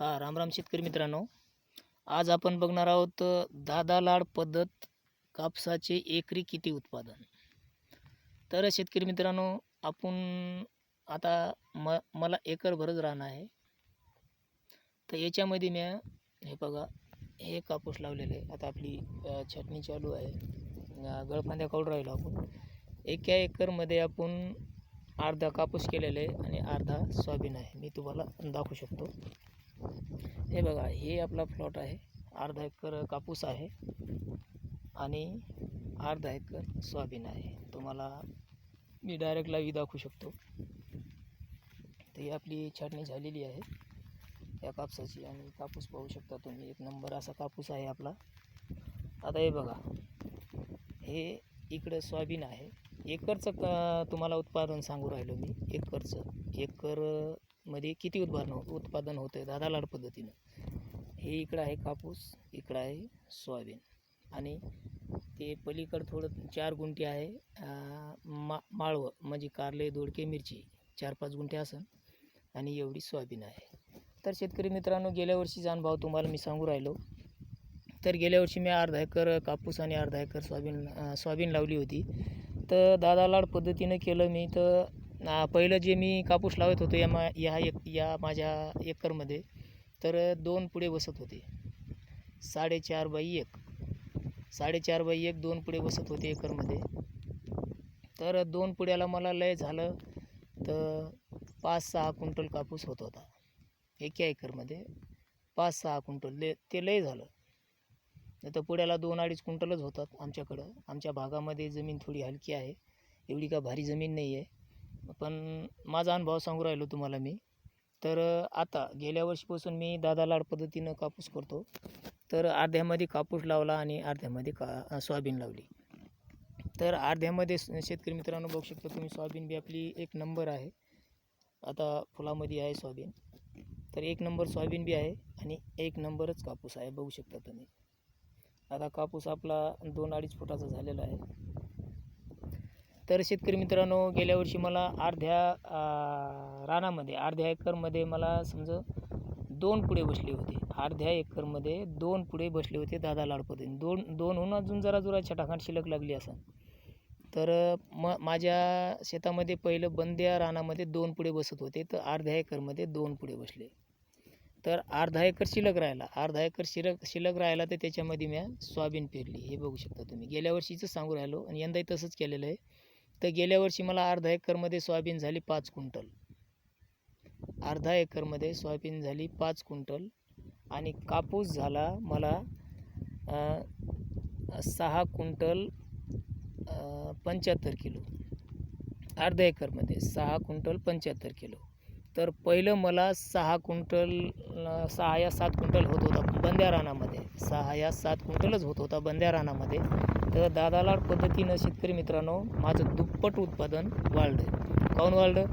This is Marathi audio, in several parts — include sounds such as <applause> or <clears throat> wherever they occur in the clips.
हा रामराम शेतकरी मित्रांनो. आज आपण बघणार आहोत दादा लाड पद्धत कापसाचे एकरी किती उत्पादन? तर शेतकरी मित्रांनो आपण आता म मला एकरभरच राहणं आहे. तर याच्यामध्ये मी हे बघा हे कापूस लावलेले आहे. आता आपली छटणी छाटणी चालू आहे. गळफांद्या काढून राहिलो आपण. एका एकरमध्ये आपण अर्धा कापूस केलेला आहे आणि अर्धा सोयाबीन आहे. मी तुम्हाला दाखवू शकतो. हे बघा हे आपला प्लॉट आहे. अर्धा एकर कापूस आहे आणि अर्धा एकर सोयाबीन आहे. तुम्हाला मी डायरेक्ट लावी दाखवू शकतो. तर ही आपली छाटणी झालेली आहे या कापसाची आणि कापूस पाहू शकता तुम्ही. एक नंबर असा कापूस आहे आपला. आता हे बघा हे इकडं सोयाबीन आहे. एकरचं का तुम्हाला उत्पादन सांगू राहिलो मी? एकरचं. एकर मध्ये किती उत्पादन हो-, उत्पादन होतं दादा लाड पद्धतीनं? हे इकडं आहे कापूस इकडं आहे सोयाबीन. आणि ते पलीकडं थोडं चार गुंठे आहे मा माळवं म्हणजे कारले दोडके मिरची चार पाच गुंठे असन आणि एवढी सोयाबीन आहे. तर शेतकरी मित्रांनो गेल्या वर्षीचा अनुभव तुम्हाला मी सांगू राहिलो. तर गेल्या वर्षी मी अर्धा एकर कापूस आणि अर्धा एकर सोयाबीन सोयाबीन लावली होती. तर दादा लाड पद्धतीनं केलं मी तर पहिलं जे मी कापूस लावत होतो या मा या एक या माझ्या एकरमध्ये तर दोन पुढे बसत होते. साडेचार बाई एक. साडेचार बाई एक दोन पुढे बसत होते एकरमध्ये. तर दोन पुड्याला मला लय झालं तर पाच सहा क्विंटल कापूस होत होता. एका एकरमध्ये पाच सहा क्विंटल ले ते लय झालं. नाही तर पुढ्याला दोन अडीच क्विंटलच होतात आमच्याकडं. आमच्या भागामध्ये जमीन थोडी हलकी आहे. एवढी का भारी जमीन नाही आहे पण माझा अनुभव सांगू राहिलो तुम्हाला मी. तर आता गेल्या वर्षीपासून मी दादा लाड पद्धतीनं कापूस करतो. तर अर्ध्यामध्ये कापूस लावला आणि अर्ध्यामध्ये का सोयाबीन लावली. तर अर्ध्यामध्ये शेतकरी मित्रांनो बघू शकता तुम्ही सोयाबीन बी आपली एक नंबर आहे. आता फुलामध्ये आहे सोयाबीन. तर एक नंबर सोयाबीन बी आहे आणि एक नंबरच कापूस आहे बघू शकता तुम्ही. आता कापूस आपला दोन अडीच फुटाचा झालेला आहे. तर शेतकरी मित्रांनो गेल्या वर्षी मला अर्ध्या रानामध्ये अर्ध्या एकरमध्ये मला समजा दोन पुढे बसले होते. अर्ध्या एकरमध्ये दोन पुढे बसले होते दादा लाड दोन दोनहून अजून जरा जरा छटाखाट शिल्लक लागली असं. तर म माझ्या शेतामध्ये पहिलं बंद्या रानामध्ये दोन पुढे बसत होते तर अर्ध्या एकरमध्ये दोन पुढे बसले. तर अर्धा एकर शिल्लक राहिला. अर्धा एकर शिलक शिल्लक राहिला तर त्याच्यामध्ये मी सोयाबीन पेरली. हे बघू शकता तुम्ही. गेल्या वर्षीचं सांगू राहिलो आणि यंदाही तसंच केलेलं आहे. तर गेल्या वर्षी मला अर्धा एकरमध्ये सोयाबीन झाली पाच क्विंटल. अर्धा एकरमध्ये सोयाबीन झाली पाच क्विंटल आणि कापूस झाला मला सहा क्विंटल पंच्याहत्तर किलो. अर्धा एकरमध्ये सहा क्विंटल पंच्याहत्तर किलो. तर पहिलं मला सहा क्विंटल सहा या सात क्विंटल होत होता बंद्या रानामध्ये. सहा या सात क्विंटलच होत होता बंद्या रानामध्ये. तर दादालाड पद्धतीनं शेतकरी मित्रांनो माझं दुप्पट उत्पादन वाढलं काऊन वाढलं?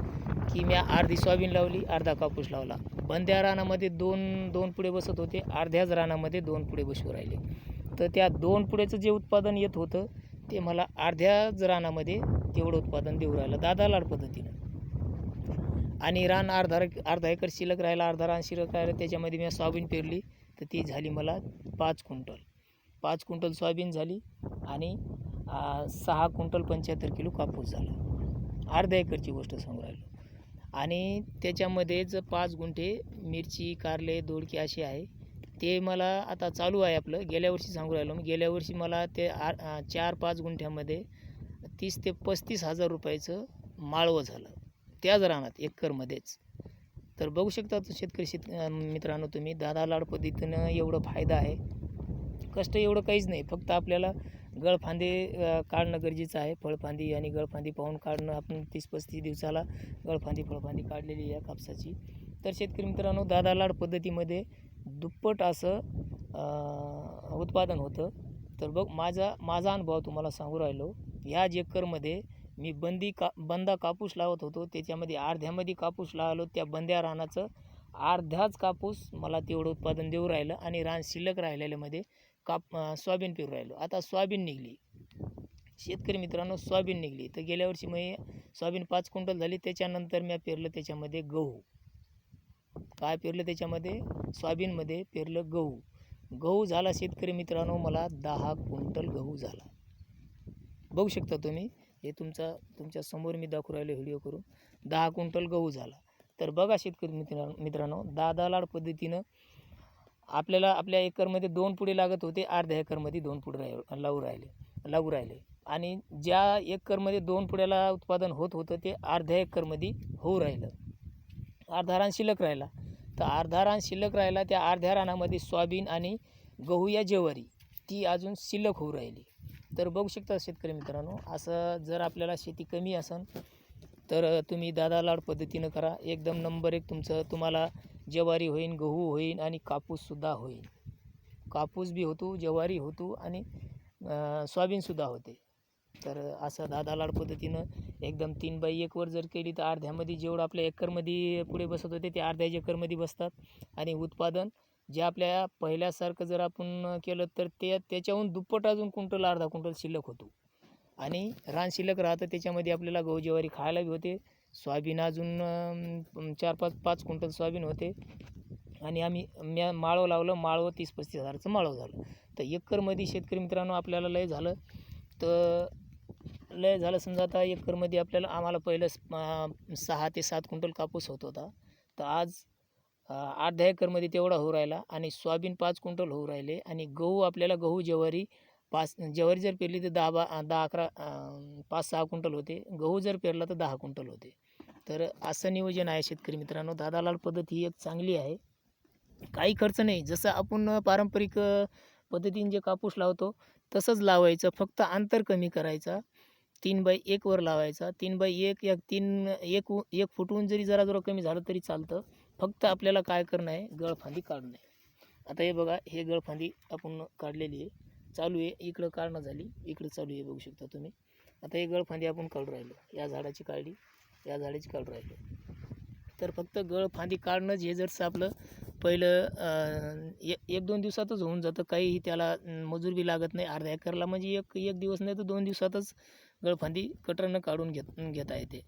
की मी अर्धी सोयाबीन लावली अर्धा कापूस लावला. बंद्या रानामध्ये दोन दोन पुढे बसत होते अर्ध्याच रानामध्ये दोन पुढे बसू राहिले. तर त्या दोन पुढेचं जे उत्पादन येत होतं ते मला अर्ध्याच रानामध्ये तेवढं उत्पादन देऊ राहिलं दादा लाड पद्धतीनं. आणि रान अर्धा अर्धा एकर शिल्लक राहिला अर्धा रान शिल्लक राहिलं त्याच्यामध्ये मी सोयाबीन पेरली तर ती झाली मला पाच क्विंटल. पाच क्विंटल सोयाबीन झाली आणि सहा क्विंटल पंच्याहत्तर किलो कापूस झाला. अर्ध्या एकरची गोष्ट सांगू राहिलो. आणि त्याच्यामध्येच पाच गुंठे मिरची कारले दोडके असे आहे ते मला आता चालू आहे आपलं. गेल्या वर्षी सांगू राहिलो मी. गेल्या वर्षी मला ते आ चार पाच गुंठ्यामध्ये तीस ते पस्तीस हजार रुपयाचं माळवं झालं. त्याच रानात एकरमध्येच. तर बघू शकता शेतकरी शेत मित्रांनो तुम्ही दादा लाड पद्धतीनं एवढं फायदा आहे. कष्ट एवढं काहीच नाही. फक्त आपल्याला गळफांदे काढणं गरजेचं आहे. फळफांदी आणि गळफांदी पाहून काढणं आपण तीस पस्तीस दिवसाला गळफांदी फळफांदी काढलेली या कापसाची. तर शेतकरी मित्रांनो दादा लाड पद्धतीमध्ये दुप्पट असं उत्पादन होतं. तर बघ माझा माझा अनुभव तुम्हाला सांगू राहिलो. ह्या एकरमध्ये मी बंदी का बंदा कापूस लावत होतो. त्याच्यामध्ये अर्ध्यामध्ये कापूस लावलो. त्या बंद्या रानाचं अर्ध्याच कापूस मला तेवढं उत्पादन देऊ राहिलं आणि रान शिल्लक राहिलेल्यामध्ये काप सोयाबीन पेरू राहिलो. आता सोयाबीन निघली. शेतकरी मित्रांनो सोयाबीन निघली. तर गेल्या वर्षी मी सोयाबीन पाच क्विंटल झाली. त्याच्यानंतर मी पेरलं त्याच्यामध्ये गहू. काय पेरलं त्याच्यामध्ये? सोयाबीनमध्ये पेरलं गहू. गहू झाला शेतकरी मित्रांनो मला दहा क्विंटल गहू झाला. बघू शकता तुम्ही हे तुमचा तुमच्यासमोर मी दाखवू राहिलो व्हिडिओ करून. दहा क्विंटल गहू झाला. तर बघा शेतकरी मित्र मित्रांनो दहा दहा लाड पद्धतीनं आपल्याला आपल्या एकरमध्ये दोन पुढे लागत होते अर्ध्या एकरमध्ये दोन पुढे राह लावू राहिले लागू राहिले. आणि ज्या एकरमध्ये दोन पुढ्याला उत्पादन होत होतं ते अर्ध्या एकरमध्ये होऊ राहिलं. अर्धा रान शिल्लक राहिला. तर अर्धा रान शिल्लक राहिला त्या अर्ध्या रानामध्ये सोयाबीन आणि गहू या ज्वारी ती अजून शिल्लक होऊ राहिली. तर बघू शकता शेतकरी मित्रांनो असं जर आपल्याला शेती कमी असेल तर तुम्ही दादा लाड पद्धतीनं करा. एकदम नंबर एक तुमचं तुम्हाला ज्वारी होईन गहू होईन आणि कापूससुद्धा होईन. कापूस बी होतो ज्वारी होतो आणि सोयाबीनसुद्धा होते. तर असं दादा लाड पद्धतीनं एकदम तीन बाय एकवर जर केली तर अर्ध्यामध्ये जेवढं आपल्या एकरमध्ये पुढे बसत होते ते अर्ध्या एकरमध्ये बसतात. आणि उत्पादन जे आपल्या पहिल्यासारखं जर आपण केलं तर ते त्याच्याहून दुप्पट अजून कुंटल अर्धा क्विंटल शिल्लक होतो. आणि रान शिल्लक राहतं त्याच्यामध्ये आपल्याला गहू ज्वारी खायला बी होते. सोयाबीन अजून चार पाच पाच क्विंटल सोयाबीन होते. आणि आम्ही म्या माळव लावलं माळव तीस पस्तीस हजारचं माळव झालं. तर एकरमध्ये शेतकरी मित्रांनो आपल्याला लय झालं. तर लय झालं समजा आता एकरमध्ये आपल्याला आम्हाला पहिलं सहा ते सात क्विंटल कापूस होत होता. तर आज आठ अर्ध्या एकरमध्ये तेवढा होऊ राहिला आणि सोयाबीन पाच क्विंटल होऊ राहिले आणि गहू आपल्याला गहू ज्वारी पाच ज्वारी जर पेरली तर दहा बा दहा अकरा पाच सहा क्विंटल होते. गहू जर पेरला तर दहा क्विंटल होते. तर असं नियोजन आहे शेतकरी मित्रांनो. दादालाल पद्धत ही एक चांगली आहे. काही खर्च नाही. जसं आपण पारंपरिक पद्धतीने जे कापूस लावतो तसंच लावायचं. फक्त अंतर कमी करायचा. तीन बाय एकवर लावायचा. तीन बाय एक एक तीन एक एक फुटून जरी जरा जरा कमी झालं तरी चालतं. फक्त आपल्याला काय करणं आहे? गळफांदी काढणं आहे. आता हे बघा हे गळफांदी आपण काढलेली आहे. चालू आहे. इकडं काढणं झाली. इकडं चालू आहे. बघू शकता तुम्ही. आता हे गळफांदी आपण काढू राहिलो. या झाडाची काढली. या झाडाची काढू राहिलो तर फक्त गळ फांदी काढणंच हे जरसं आपलं पहिलं एक दोन दिवसातच होऊन जातं. काही त्याला मजूर बी लागत नाही. अर्ध्या एकरला म्हणजे एक एक दिवस नाही तर दोन दिवसातच गळफांदी कटरनं काढून घेत घेता येते.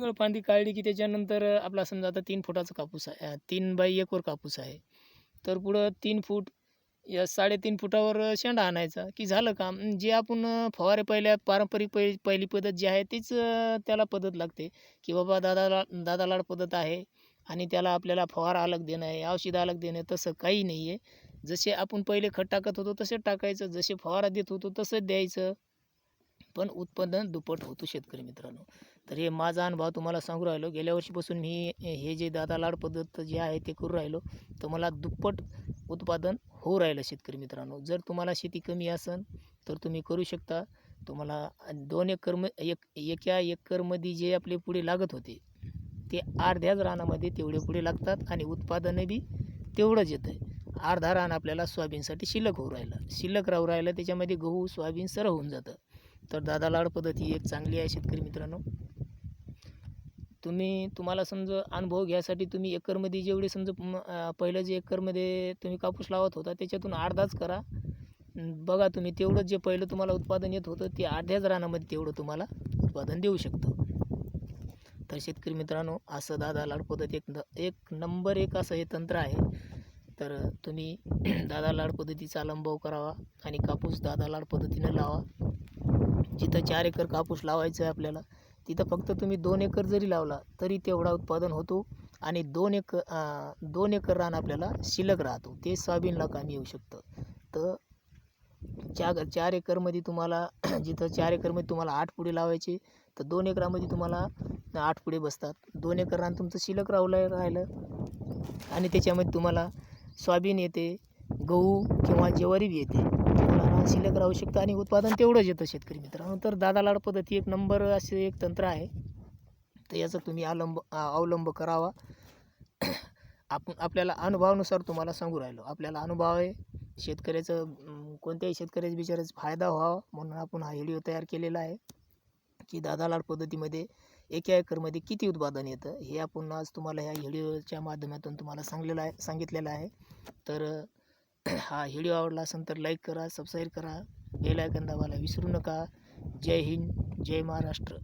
गळफांदी काढली की त्याच्यानंतर आपला समजा आता तीन फुटाचा कापूस आहे तीन बाय एकवर कापूस आहे. तर पुढं तीन फूट या साडेतीन फुटावर शेंडा आणायचा. की झालं काम? जे आपण फवारे पहिल्या पारंपरिक पहि पहिली पद्धत जी आहे तीच त्याला पद्धत लागते. की बाबा दादा दादा लाड पद्धत आहे आणि त्याला आपल्याला फवारा अलग देणं आहे औषध अलग देणं तसं काही नाही आहे जसे आपण पहिले खत टाकत होतो तसे टाकायचं. जसे फवारा देत होतो तसंच द्यायचं. पण उत्पादन दुप्पट होतो शेतकरी मित्रांनो. तर हे माझा अनुभव तुम्हाला सांगू राहिलो. गेल्या वर्षीपासून मी हे जे दादा लाड पद्धत जे आहे ते करू राहिलो. तर मला दुप्पट उत्पादन होऊ राहिलं शेतकरी मित्रांनो. जर तुम्हाला शेती कमी असेल तर तुम्ही करू शकता. तुम्हाला दोन एकर एक एका एकरमध्ये जे आपले पुढे लागत होते ते अर्ध्याच रानामध्ये तेवढे पुढे लागतात आणि उत्पादन बी तेवढंच येतं आहे अर्धा रान आपल्याला सोयाबीनसाठी शिल्लक होऊ राहिलं. शिल्लक राहू राहिलं त्याच्यामध्ये गहू सोयाबीन सरळ होऊन जातं. तर दादा लाड पद्धत ही एक चांगली आहे शेतकरी मित्रांनो. तुम्ही तुम्हाला समजा अनुभव घ्यायसाठी तुम्ही एकरमध्ये जेवढे समजा पहिलं जे एकरमध्ये तुम्ही कापूस लावत होता त्याच्यातून अर्धाच करा. बघा तुम्ही तेवढं जे पहिलं तुम्हाला उत्पादन येत होतं ते अर्ध्याच रानामध्ये तेवढं तुम्हाला उत्पादन देऊ शकतं. तर शेतकरी मित्रांनो असं दादा लाड पद्धत एक न एक नंबर एक असं हे तंत्र आहे. तर तुम्ही <clears throat> दादा लाड पद्धतीचा अवलंब करावा आणि कापूस दादा लाड पद्धतीनं लावा. जिथं चार एकर कापूस लावायचं आहे आपल्याला तिथं फक्त तुम्ही दोन एकर जरी लावला तरी तेवढा उत्पादन होतो आणि दोन एक दोन एकर रान आपल्याला शिल्लक राहतो. ते सोयाबीनला कामी येऊ शकतं. तर चार चार एकरमध्ये तुम्हाला <clears throat> जिथं चार एकरमध्ये तुम्हाला आठ पुढे लावायचे तर दोन एकरामध्ये तुम्हाला आठ पुढे बसतात. दोन एकर रान तुमचं शिल्लक रावलं राहिलं आणि त्याच्यामध्ये तुम्हाला सोयाबीन येते गहू किंवा ज्वारी बी येते रान शिल्लक राहू शकतं आणि उत्पादन तेवढंच येतं शेतकरी मित्रांनो. तर दादा लाड एक नंबर असे एक तंत्र आहे. तर याचा तुम्ही अवलंब अवलंब करावा. <coughs> आपण आपल्याला अनुभवानुसार तुम्हाला सांगू राहिलो. आपल्याला अनुभव आहे. शेतकऱ्याचं कोणत्याही शेतकऱ्याच्या बिचाराचा फायदा व्हावा म्हणून आपण हा व्हिडिओ तयार केलेला आहे. की दादा लाड पद्धतीमध्ये एका एकरमध्ये किती उत्पादन येतं हे आपण आज तुम्हाला ह्या व्हिडिओच्या माध्यमातून तुम्हाला सांगलेलं आहे सांगितलेलं आहे. तर हा व्हिडिओ आवडला असेल तर लाईक करा सबस्क्राईब करा बेल आयकन दाबायला विसरू नका. जय हिंद जय महाराष्ट्र.